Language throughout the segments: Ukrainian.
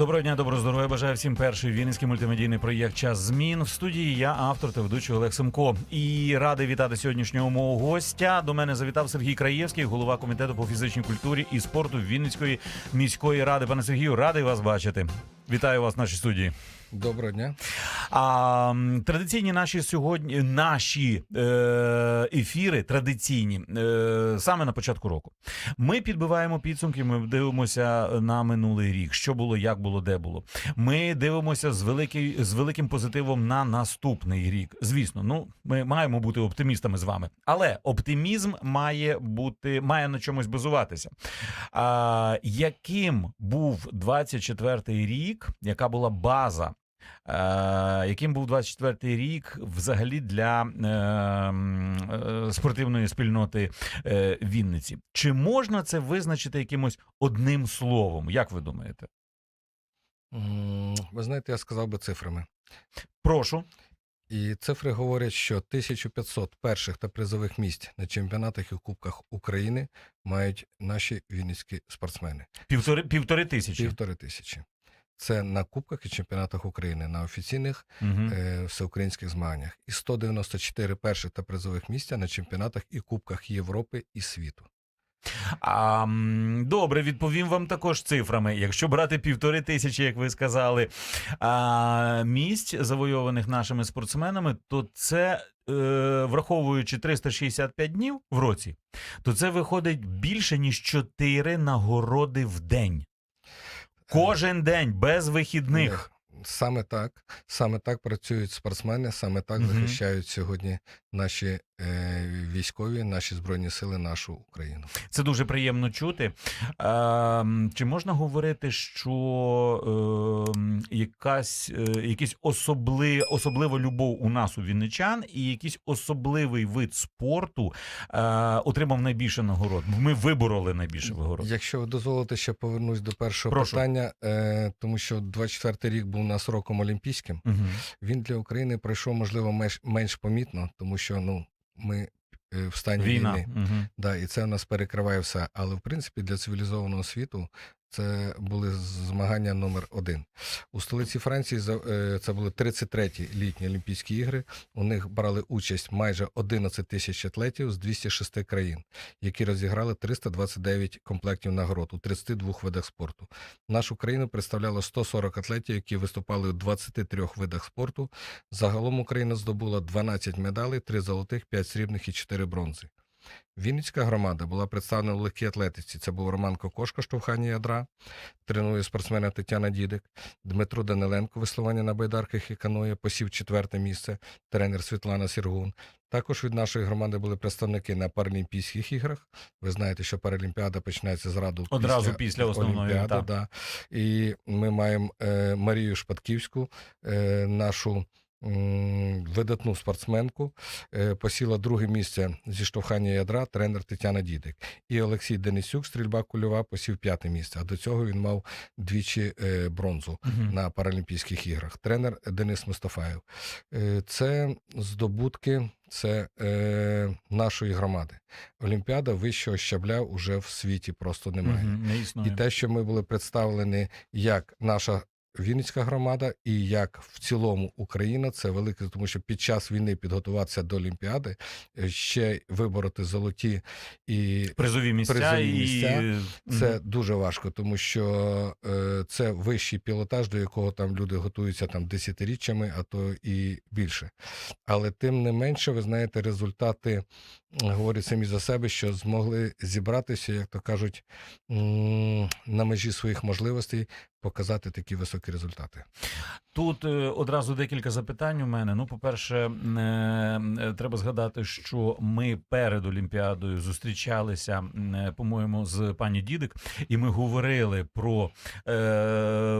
Доброго дня, доброго здоров'я. Бажаю всім перший вінницький мультимедійний проєкт Час змін. В студії я автор та ведучий Олег Семко. І радий вітати сьогоднішнього мого гостя. До мене завітав Сергій Краєвський, голова комітету по фізичній культурі і спорту Вінницької міської ради. Пане Сергію, радий вас бачити. Вітаю вас в нашій студії. Доброго дня. А традиційні наші сьогодні наші е, ефіри традиційні е, саме на початку року. Ми підбиваємо підсумки. Ми дивимося на минулий рік, що було, як було, де було. Ми дивимося з великий, з великим позитивом на наступний рік. Звісно, ну ми маємо бути оптимістами з вами, але оптимізм має бути має на чомусь базуватися. А, яким був 24-й рік? Яка була база? Е, яким був 24-й рік взагалі для е, м, е, спортивної спільноти е, Вінниці? Чи можна це визначити якимось одним словом? Як ви думаєте? Ви знаєте, я сказав би цифрами. Прошу. І цифри говорять, що 1500 перших та призових місць на чемпіонатах і кубках України мають наші вінницькі спортсмени. Півтори, півтори тисячі. Півтори тисячі. Це на кубках і чемпіонатах України, на офіційних Угу. е, всеукраїнських змаганнях. І 194 перших та призових місця на чемпіонатах і кубках Європи і світу. А, добре, відповім вам також цифрами. Якщо брати півтори тисячі, як ви сказали, а, місць завойованих нашими спортсменами, то це. е, Враховуючи 365 днів в році, то це виходить більше ніж 4 нагороди в день. Кожен день без вихідних. Саме так, саме так працюють спортсмени, саме так захищають сьогодні наші військові, наші збройні сили, нашу Україну. Це дуже приємно чути. Ем, чи можна говорити, що ем, якась, е, якийсь особли, особлива любов у нас у вінничан і якийсь особливий вид спорту е, отримав найбільше нагород? Ми вибороли найбільше нагород. Якщо ви дозволите, ще повернусь до першого Прошу. питання, е, тому що 24-й рік був у нас роком олімпійським. Угу. Він для України пройшов, можливо, менш, менш помітно, тому що ну ми е, в стані війни. Угу. Да, і це в нас перекриває все. Але в принципі для цивілізованого світу це були змагання номер один. У столиці Франції е, це були 33-ті літні Олімпійські ігри. У них брали участь майже 11 тисяч атлетів з 206 країн, які розіграли 329 комплектів нагород у 32 видах спорту. Нашу країну представляло 140 атлетів, які виступали у 23 видах спорту. Загалом Україна здобула 12 медалей, 3 золотих, 5 срібних і 4 бронзи. Вінницька громада була представлена в легкій атлетиці. Це був Роман Кокошко, штовхання ядра, тренує спортсмена Тетяна Дідик, Дмитро Даниленко, веслування на байдарках і каноє, посів четверте місце, тренер Світлана Сіргун. Також від нашої громади були представники на Паралімпійських іграх. Ви знаєте, що Паралімпіада починається зразу Одразу після основної, Олімпіади. так. Да. І ми маємо е, Марію Шпатківську, е, нашу видатну спортсменку, е, посіла друге місце зі штовхання ядра тренер Тетяна Дідик. І Олексій Денисюк, стрільба кульова, посів п'яте місце. А до цього він мав двічі е, бронзу Угу. на Паралімпійських іграх. Тренер Денис Мустафаєв. Е, Це здобутки це, е, нашої громади. Олімпіада вищого щабля уже в світі просто немає. Не. І те, що ми були представлені як наша Вінницька громада і як в цілому Україна, це велике, тому що під час війни підготуватися до Олімпіади, е, ще вибороти золоті і Призові місця Призові і це дуже важко, тому що е, це вищий пілотаж, до якого там люди готуються там десятиріччями, а то і більше. Але тим не менше, ви знаєте, результати говорять самі за себе, що змогли зібратися, як то кажуть, на межі своїх можливостей показати такі високі результати. Тут е, одразу декілька запитань у мене. Ну, по-перше, е, е, треба згадати, що ми перед Олімпіадою зустрічалися, по-моєму, з пані Дідик, і ми говорили про е,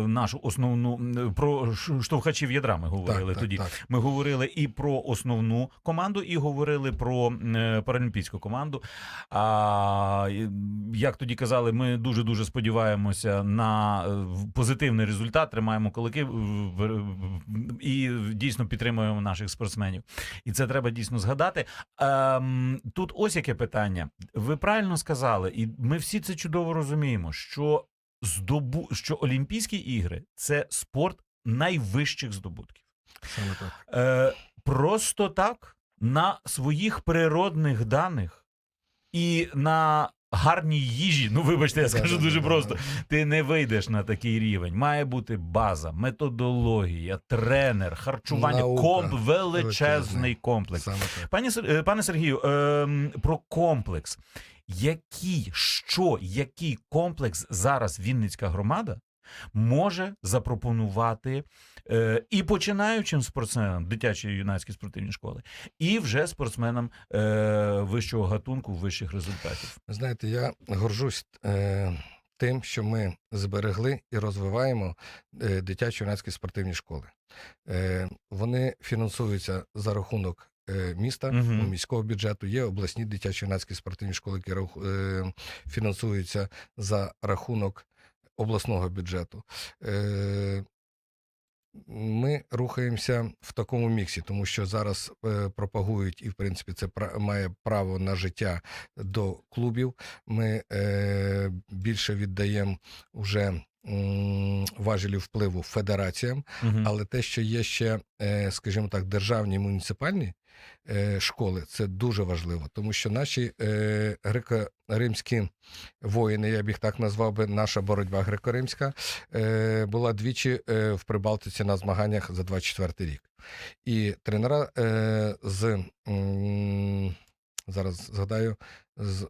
нашу основну про штовхачів ядра. Ми говорили тоді. так. Ми говорили і про основну команду, і говорили про паралімпійську команду. А як тоді казали, ми дуже дуже сподіваємося на позитивний результат. Тримаємо кулаки і дійсно підтримуємо наших спортсменів. І це треба дійсно згадати. Ем, тут ось яке питання. Ви правильно сказали, і ми всі це чудово розуміємо, що здобу... що Олімпійські ігри це спорт найвищих здобутків. Саме так. Е, просто так на своїх природних даних і на гарній їжі. Ну, вибачте, я скажу дуже просто. Ти не вийдеш на такий рівень. Має бути база, методологія, тренер, харчування, Наука. комп, величезний комплекс. Саме так. Пані Сер- е, пане Сергію, ем, про комплекс. Який, що, який комплекс зараз Вінницька громада може запропонувати е, і починаючим спортсменам дитячої юнацької спортивні школи, і вже спортсменам е, вищого гатунку, вищих результатів. Знаєте, я горжусь е, тим, що ми зберегли і розвиваємо е, дитячі юнацькі спортивні школи. Е, вони фінансуються за рахунок. Міста ну, міського бюджету є обласні дитячі юнацькі спортивні школи, які фінансуються за рахунок обласного бюджету. Ми рухаємося в такому міксі, тому що зараз е, пропагують і, в принципі, це пра- має право на життя до клубів. Ми е, більше віддаємо вже важелі впливу федераціям, угу. але те, що є ще, е, скажімо так, державні муніципальні е, школи, це дуже важливо, тому що наші е, греко-римські воїни, я б їх так назвав би, наша боротьба греко-римська, е, була двічі е, в Прибалтиці на змаганнях за 24 рік. І тренера е, з зараз згадаю, з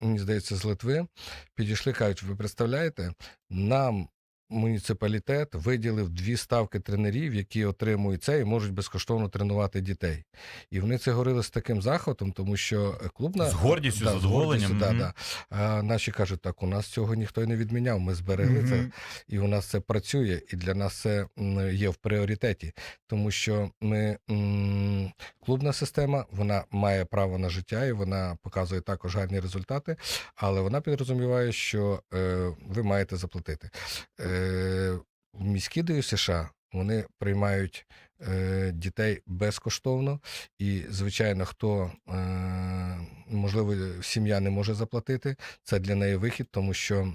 мені здається, з Литви підійшли, кажуть, ви представляєте, нам муніципалітет виділив дві ставки тренерів, які отримують це і можуть безкоштовно тренувати дітей. І вони це говорили з таким захватом, тому що клубна З гордістю, да, з задоволенням, да, да. А наші кажуть, так у нас цього ніхто й не відміняв. Ми зберегли це і у нас це працює, і для нас це є в пріоритеті, тому що ми м, клубна система, вона має право на життя, і вона показує також гарні результати, але вона підрозуміває, що е, ви маєте заплатити. Е, в міські США вони приймають е, дітей безкоштовно, і, звичайно, хто е, можливо сім'я не може заплатити, це для неї вихід, тому що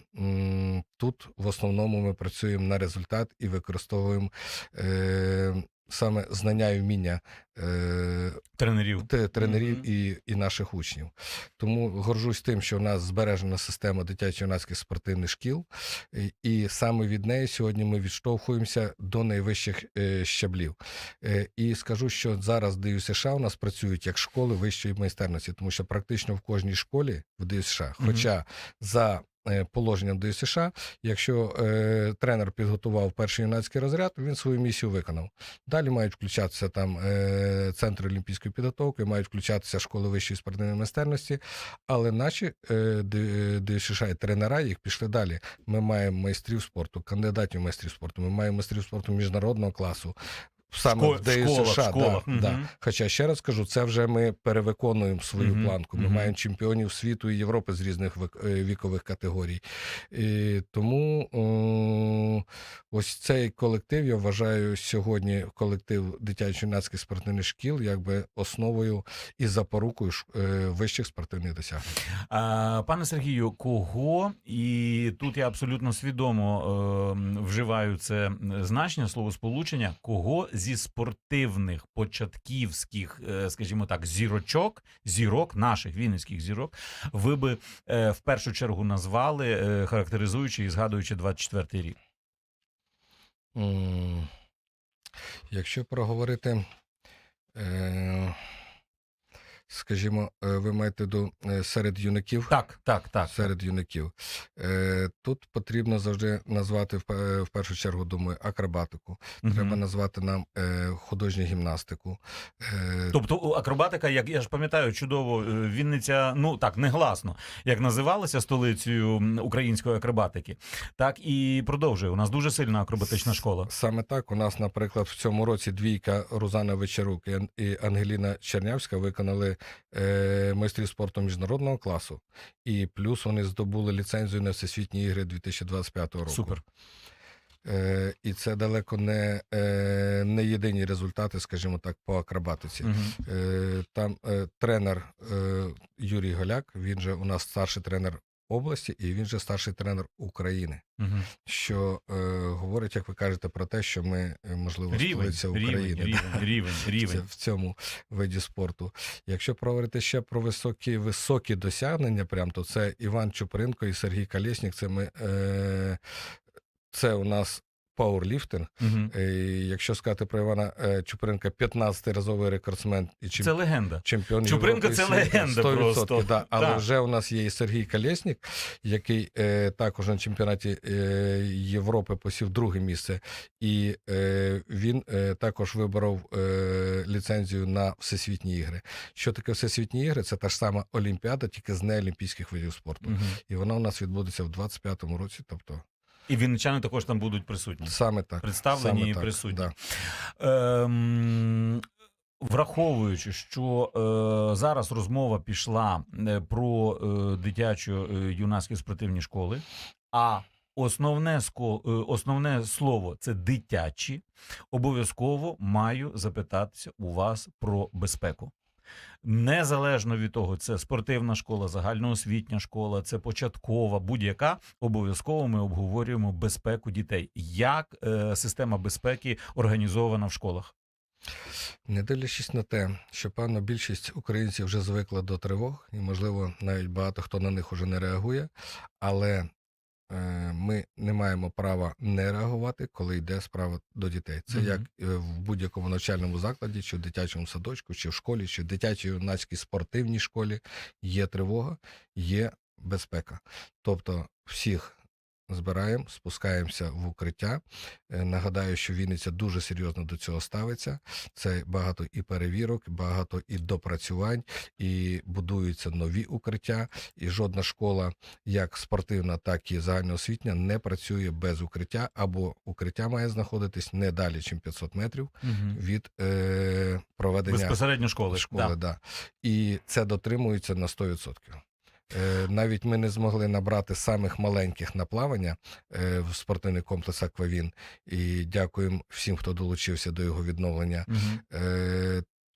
тут в основному ми працюємо на результат і використовуємо е, саме знання і вміння е, Тренерів. те- тренерів Мгм. і, і наших учнів. Тому горжусь тим, що у нас збережена система дитячо-юнацьких спортивних шкіл, і, і саме від неї сьогодні ми відштовхуємося до найвищих е, щаблів. Е, і скажу, що зараз в ДЮСШ у нас працюють як школи вищої майстерності, тому що практично в кожній школі в ДЮСШ, Мгм. хоча за е, Положенням ДЮСШ, якщо е, тренер підготував перший юнацький розряд, він свою місію виконав. Далі мають включатися там е, центри олімпійської підготовки, мають включатися школи вищої спортивної майстерності. Але наші е, ДЮСШ і тренера їх пішли далі. Ми маємо майстрів спорту, кандидатів майстрів спорту, ми маємо майстрів спорту міжнародного класу. Саме Шко- в в ДЮСШ, школах, да, школах, да. Хоча ще раз кажу, це вже ми перевиконуємо свою Мгм, планку. Ми мгм. маємо чемпіонів світу і Європи з різних е, вікових категорій. І тому о, ось цей колектив, я вважаю, сьогодні колектив дитячо-юнацьких спортивних шкіл, якби основою і запорукою е, вищих спортивних досягнень. А, пане Сергію, кого і тут я абсолютно свідомо е, вживаю це значення словосполучення, кого зі спортивних початківських, е, скажімо так, зірочок, зірок, наших вінницьких зірок, ви би е, в першу чергу назвали, е, характеризуючи і згадуючи 24-й рік. Якщо проговорити, е, скажімо, е, ви маєте до е, серед юнаків. Так, так, так. серед юнаків. Е, тут потрібно завжди назвати в, першу чергу, думаю, акробатику. Треба назвати нам художню гімнастику. Тобто акробатика, як я ж пам'ятаю, чудово Вінниця, ну так негласно, як називалася столицею української акробатики, так і продовжує. У нас дуже сильна акробатична школа. Саме так у нас, наприклад, в цьому році двійка Рузана Вечерук і Ангеліна Чернявська виконали е, майстрів спорту міжнародного класу, і плюс вони здобули ліцензію на всесвітні ігри 2025 року. Супер. Е, і це далеко не, е, не єдині результати, скажімо так, по акробатиці. Угу. Е, Там е, тренер е, Юрій Голяк, він же у нас старший тренер області, і він же старший тренер України. угу. Що е, говорить, як ви кажете, про те, що ми, е, можливо, Рівень, України. рівень, рівень, в рівень. в цьому виді спорту. Якщо говорити ще про високі високі досягнення, прям то це Іван Чупринко і Сергій Калєснік. Це ми е, це у нас пауерліфтинг. Е, Якщо сказати про Івана е, Чупринка, 15-разовий рекордсмен і чемпіон. Це легенда. Чемпіон Чупринко Європи це легенда 100%, просто. Да. Але Так. вже у нас є і Сергій Калєснік, який е, також на чемпіонаті е, Європи посів друге місце. І е, він е, також виборов е, ліцензію на всесвітні ігри. Що таке всесвітні ігри? Це та ж сама Олімпіада, тільки з неолімпійських видів спорту. Мгм. І вона у нас відбудеться в 25-му році. Тобто І вінничани також там будуть присутні. саме так. Представлені саме і так, присутні. Да. Ем, враховуючи, що е, зараз розмова пішла е, про е, дитячо е, юнацькі спортивні школи, а основне, ско- е, основне слово це дитячі, обов'язково маю запитатися у вас про безпеку. Незалежно від того, це спортивна школа, загальноосвітня школа, це початкова, будь-яка. Обов'язково ми обговорюємо безпеку дітей. Як е, система безпеки організована в школах? Не дивлячись на те, що певно більшість українців вже звикла до тривог, і, можливо, навіть багато хто на них уже не реагує, але ми не маємо права не реагувати, коли йде справа до дітей. Це Мгм. як е, в будь-якому навчальному закладі, чи в дитячому садочку, чи в школі, чи в дитячій юнацькій спортивній школі є тривога, є безпека. Тобто всіх збираємо, спускаємося в укриття. Е, Нагадаю, що Вінниця дуже серйозно до цього ставиться. Це багато і перевірок, багато і допрацювань, і будуються нові укриття. І жодна школа, як спортивна, так і загальноосвітня, не працює без укриття, або укриття має знаходитись не далі, ніж 500 метрів від е, проведення Безпосередньо школи. школи. Да. Да. І це дотримується на 100%. Е, Навіть ми не змогли набрати самих маленьких на плавання е, в спортивний комплекс Аквавін. І дякуємо всім, хто долучився до його відновлення. Мгм.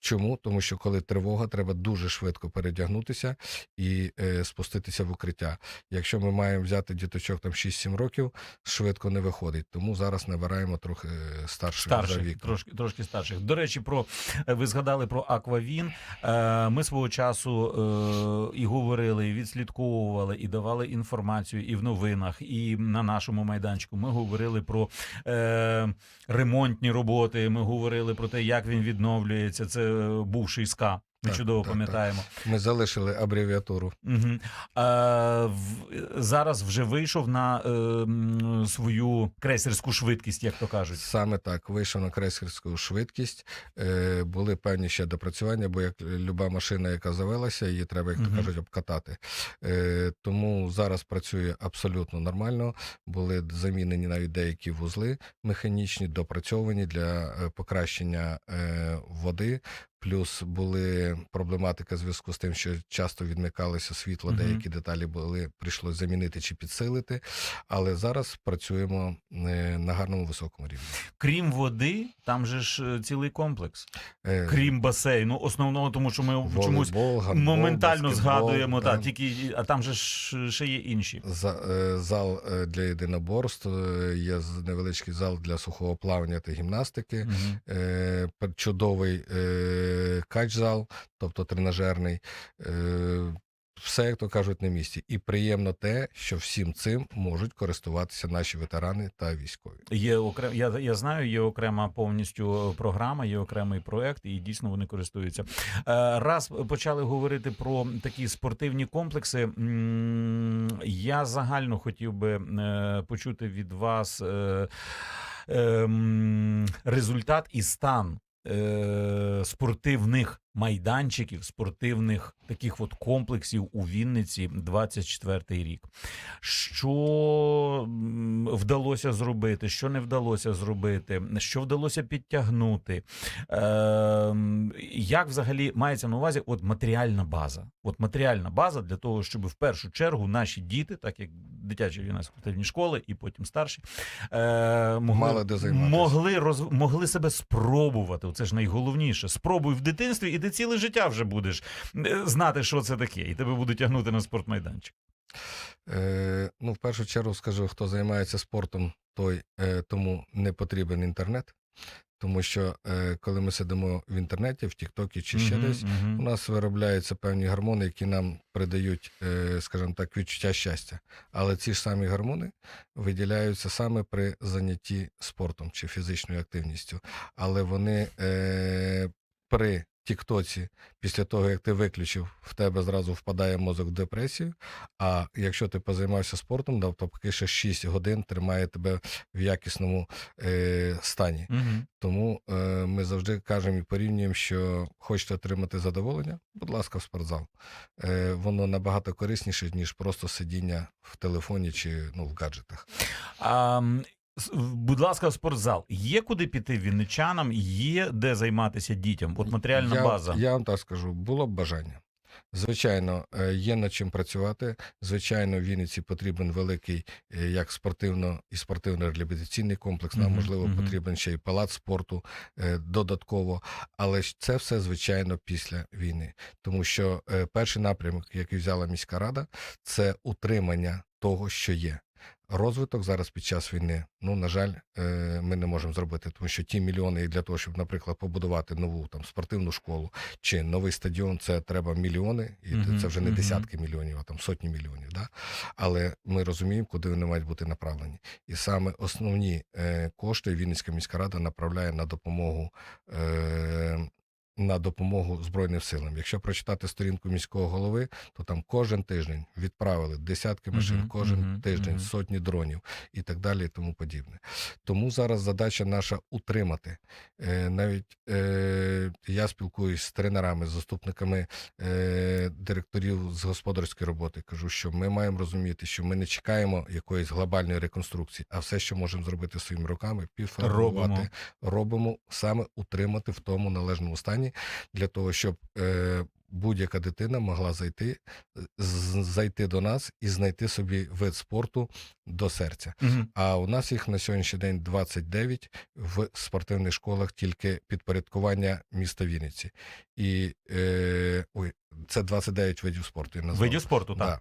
Чому? Тому що коли тривога, треба дуже швидко передягнутися і е, спуститися в укриття. Якщо ми маємо взяти діточок там 6-7 років, швидко не виходить. Тому зараз набираємо трохи е, старших за Старших, віком. трошки, трошки старших. До речі, про е, ви згадали про Аквавін. Е, Ми свого часу е, і говорили, і відслідковували, і давали інформацію і в новинах, і на нашому майданчику. Ми говорили про е, ремонтні роботи. Ми говорили про те, як він відновлюється. Це бувший СКА. Ми Так, чудово так, пам'ятаємо. Ми залишили абревіатуру. Угу. Е, в, зараз вже вийшов на е, свою крейсерську швидкість, як то кажуть. Саме так вийшов на крейсерську швидкість. Е, були певні ще допрацювання, бо як люба машина, яка завелася, її треба, як то кажуть, обкатати. Е, тому зараз працює абсолютно нормально. Були замінені навіть деякі вузли механічні, допрацьовані для е, покращення е, води. Плюс були проблематика в зв'язку з тим, що часто відмикалося світло, Мгм. деякі деталі були прийшлось замінити чи підсилити. Але зараз працюємо е, на гарному високому рівні. Крім води, там же ж е, цілий комплекс. Е, Крім басейну, основного, тому що ми чомусь гандбол, моментально згадуємо, да. та, тільки, а там же ж ще є інші. За, е, зал е, для єдиноборств, є невеличкий зал для сухого плавання та гімнастики, Мгм. е, чудовий е, кач-зал, тобто тренажерний. Е, все, як то кажуть, на місці. І приємно те, що всім цим можуть користуватися наші ветерани та військові. Є окрем... я, я знаю, є окрема повністю програма, є окремий проект, і дійсно вони користуються. Е, Раз почали говорити про такі спортивні комплекси. Я загально хотів би е, почути від вас е, результат і стан. Е, Спортивних майданчиків, спортивних таких от комплексів у Вінниці 24 рік. Що вдалося зробити, що не вдалося зробити, що вдалося підтягнути? Ем, Як взагалі мається на увазі от матеріальна база? От матеріальна база для того, щоб в першу чергу наші діти, так як дитячі юнацькі спортивні школи і потім старші, е, могли, могли, роз, могли себе спробувати. Це ж найголовніше. Спробуй в дитинстві, і ти ціле життя вже будеш е, знати, що це таке, і тебе будуть тягнути на спортмайданчик. Е, ну, в першу чергу скажу, хто займається спортом, той е, тому не потрібен інтернет. Тому що е, коли ми сидимо в інтернеті, в Тіктокі чи ще Мгм, десь, мгм. у нас виробляються певні гормони, які нам придають, е, скажімо так, відчуття щастя. Але ці ж самі гормони виділяються саме при занятті спортом чи фізичною активністю. Але вони е, при Тіктоці, після того, як ти виключив, в тебе зразу впадає мозок в депресію. А якщо ти позаймався спортом, да, то поки ще 6 годин тримає тебе в якісному е, стані. Мгм. Тому е, ми завжди кажемо і порівнюємо, що хочете отримати задоволення, будь ласка, в спортзал. Е, воно набагато корисніше, ніж просто сидіння в телефоні чи ну, в гаджетах. А, будь ласка, спортзал. Є куди піти вінничанам, є де займатися дітям. От матеріальна я, база. Я вам так скажу, було б бажання. Звичайно, е, є над чим працювати. Звичайно, в Вінниці потрібен великий е, як спортивно і спортивно-реабілітаційний комплекс. Нам, можливо, потрібен ще й палац спорту е, додатково. Але це все, звичайно, після війни. Тому що перший напрямок, який взяла міська рада, це утримання того, що є. Розвиток зараз під час війни, ну на жаль, е, ми не можемо зробити, тому що ті мільйони для того, щоб, наприклад, побудувати нову там спортивну школу чи новий стадіон, це треба мільйони, і Мгм, це вже не мгм. десятки мільйонів, а там сотні мільйонів. Да? Але ми розуміємо, куди вони мають бути направлені. І саме основні е, кошти Вінницька міська рада направляє на допомогу. На допомогу Збройним силам. Якщо прочитати сторінку міського голови, то там кожен тиждень відправили десятки машин, Мгм, кожен мгм, тиждень мгм. сотні дронів і так далі, і тому подібне. Тому зараз задача наша утримати. Е, навіть е, я спілкуюсь з тренерами, з заступниками е, директорів з господарської роботи. Кажу, що ми маємо розуміти, що ми не чекаємо якоїсь глобальної реконструкції, а все, що можемо зробити своїми руками, півфарбувати, Робимо. робимо саме утримати в тому належному стані для того, щоб е, будь-яка дитина могла зайти, з- зайти до нас і знайти собі вид спорту до серця. Мгм. А у нас їх на сьогоднішній день 29 в спортивних школах тільки підпорядкування міста Вінниці. І е, ой, це 29 видів спорту. Я. Видів спорту, так. Да.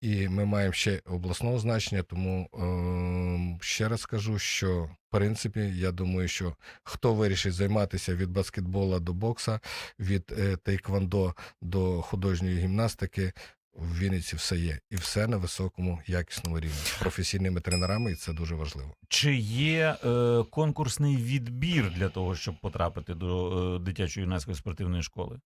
І ми маємо ще обласного значення, тому е, ще раз скажу, що в принципі я думаю, що хто вирішить займатися від баскетбола до бокса, від е, тейквондо до художньої гімнастики. В Вінниці все є, і все на високому якісному рівні з професійними тренерами, і це дуже важливо. Чи є е, конкурсний відбір для того, щоб потрапити до е, дитячої юнацької спортивної школи?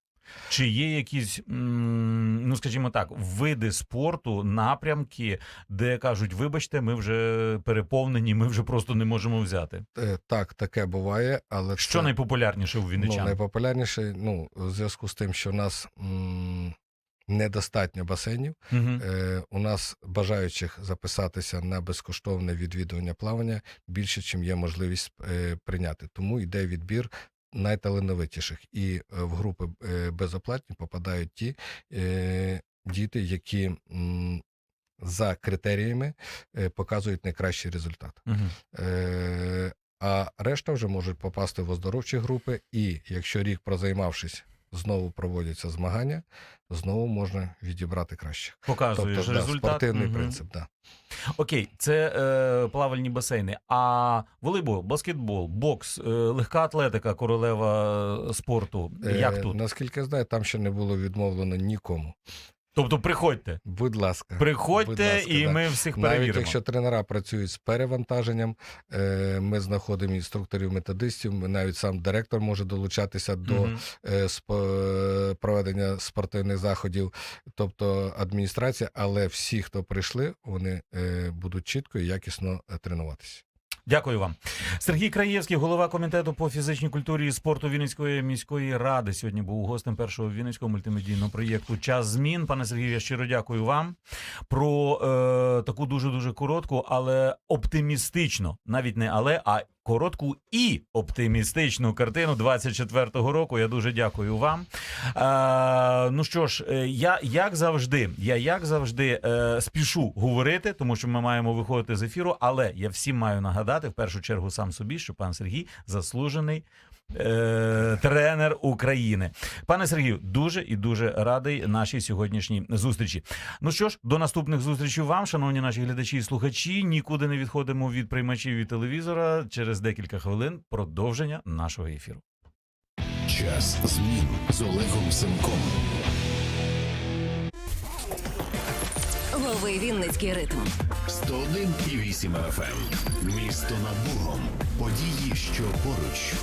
Чи є якісь, ну скажімо так, види спорту, напрямки, де кажуть, вибачте, ми вже переповнені, ми вже просто не можемо взяти? Е, Так, таке буває, але Що це, найпопулярніше у ну, найпопулярніше, ну, в зв'язку з тим, що в нас м, недостатньо басейнів. Мгм. Е, у нас бажаючих записатися на безкоштовне відвідування плавання більше, чим є можливість е, прийняти. Тому йде відбір найталановитіших. І е, в групи е, безоплатні попадають ті е, діти, які м, за критеріями е, показують найкращий результат. Мгм. Е, а решта вже можуть попасти в оздоровчі групи, і якщо рік прозаймавшись, знову проводяться змагання, знову можна відібрати краще. Показуєш Тобто, да, результат. спортивний угу. принцип, да. Окей, це е, плавальні басейни. А волейбол, баскетбол, бокс, е, легка атлетика, королева е, спорту. Як Е, тут? Наскільки я знаю, там ще не було відмовлено нікому. Тобто приходьте. Будь ласка, Приходьте, будь ласка, і да. ми всіх Навіть якщо тренера працюють з перевантаженням, е, ми знаходимо інструкторів методистів. Навіть сам директор може долучатися до е, проведення спортивних заходів, тобто адміністрація, але всі, хто прийшли, вони е, будуть чітко і якісно тренуватися. Дякую вам. Сергій Краєвський, голова комітету по фізичній культурі і спорту Вінницької міської ради. Сьогодні був гостем першого вінницького мультимедійного проєкту Час змін. Пане Сергію, я щиро дякую вам про е, таку дуже дуже коротку, але оптимістичну, навіть не але, а коротку і оптимістичну картину 24-го року. Я дуже дякую вам. Е, ну що ж, е, я як завжди, я як завжди е, спішу говорити, тому що ми маємо виходити з ефіру. Але я всім маю нагадати в першу чергу сам собі, що пан Сергій заслужений е, тренер України. Пане Сергію, дуже і дуже радий нашій сьогоднішній зустрічі. Ну що ж, до наступних зустрічей вам, шановні наші глядачі і слухачі. Нікуди не відходимо від приймачів і телевізора. Через декілька хвилин продовження нашого ефіру. Час змін з Олегом Семком. Лови Вінницький ритм. 101,8 FM. Місто над Богом. Події, що поруч.